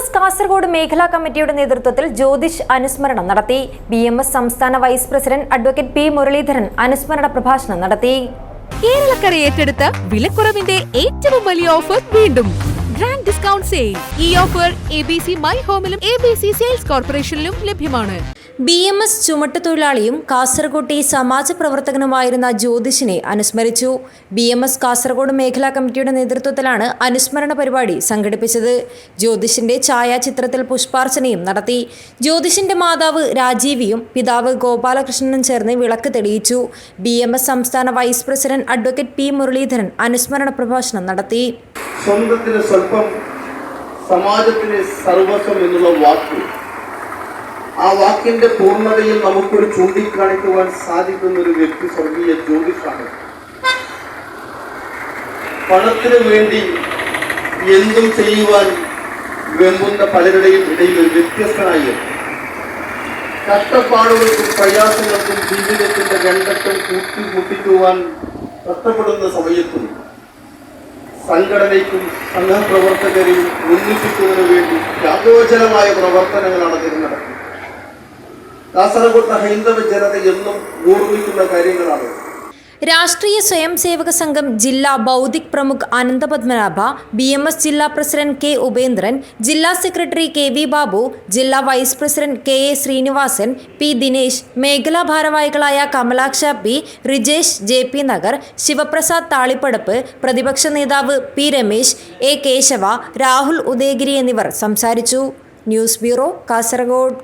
S Kasaragod മേഖലാ കമ്മിറ്റിയുടെ നേതൃത്വത്തിൽ ജ്യോതിഷ് അനുസ്മരണം നടത്തി. ബി എം എസ് സംസ്ഥാന vice president advocate P Muraleedharan അനുസ്മരണ പ്രഭാഷണം നടത്തി. കേരളക്കര ഏറ്റെടുത്ത വിലക്കുറവിന്റെ ഏറ്റവും വലിയ ഓഫർ വീണ്ടും. ഗ്രാൻഡ് ഡിസ്കൗണ്ട് സെയിൽ ഈ offer A B C my ഹോമിലും A B C sales കോർപ്പറേഷനിലും ലഭ്യമാണ്. ബി എം എസ് ചുമട്ടുതൊഴിലാളിയും കാസർകോട്ടെ സമാജ പ്രവർത്തകനുമായിരുന്ന ജ്യോതിഷിനെ അനുസ്മരിച്ചു. ബി എം എസ് കാസർഗോഡ് മേഖലാ കമ്മിറ്റിയുടെ നേതൃത്വത്തിലാണ് അനുസ്മരണ പരിപാടി സംഘടിപ്പിച്ചത്. ജ്യോതിഷിന്റെ ഛായാചിത്രത്തിൽ പുഷ്പാർച്ചനയും നടത്തി. ജ്യോതിഷിന്റെ മാതാവ് രാജീവിയും പിതാവ് ഗോപാലകൃഷ്ണനും ചേർന്ന് വിളക്ക് തെളിയിച്ചു. ബി എം എസ് സംസ്ഥാന vice president advocate P Muraleedharan അനുസ്മരണ പ്രഭാഷണം നടത്തി. സ്വന്തത്തിന് സ്വല്പം സമാജത്തിന് സർവസ്വം എന്നുള്ള വാക്ക് ആ വാക്കിന്റെ പൂർണതയിൽ നമുക്കൊരു ചൂണ്ടിക്കാണിക്കുവാൻ സാധിക്കുന്ന ഒരു വ്യക്തി സ്വർഗീയ ജ്യോതിഷാണ്. പണത്തിന് വേണ്ടി എന്തും ചെയ്യുവാൻ വെമ്പുന്ന പലരുടെയും ഇടയിൽ ഒരു വ്യത്യസ്തനായി കഷ്ടപ്പാടുകൾക്കും പ്രയാസങ്ങൾക്കും ജീവിതത്തിന്റെ രണ്ടറ്റം കൂട്ടിമുട്ടിക്കുവാൻ കഷ്ടപ്പെടുന്ന സമയത്തും സംഘടനയ്ക്കും സംഘപ്രവർത്തകരെയും ഒന്നിപ്പിക്കുന്നതിനു വേണ്ടി ത്യാഗോചരമായ പ്രവർത്തനങ്ങളാണ് തിരഞ്ഞെടുക്കുന്നത് കാസർഗോഡ് ഹൈന്ദവ ജനത എന്നും ഓർമ്മിക്കുന്ന കാര്യങ്ങളാണ്. രാഷ്ട്രീയ സ്വയം സേവക സംഘം ജില്ലാ ബൗദ്ധിക് പ്രമുഖ് അനന്തപത്മനാഭ ബി എം എസ് ജില്ലാ പ്രസിഡന്റ് കെ ഉപേന്ദ്രൻ ജില്ലാ സെക്രട്ടറി കെ വി ബാബു ജില്ലാ vice president K A Srinivasan P Dinesh മേഖലാ ഭാരവാഹികളായ Kamalaksha P Rijesh J P Nagar Sivaprasad Thalippadappu പ്രതിപക്ഷ നേതാവ് പി രമേശ് എ കേശവ രാഹുൽ ഉദയഗിരി എന്നിവർ സംസാരിച്ചു. News bureau Kasaragod.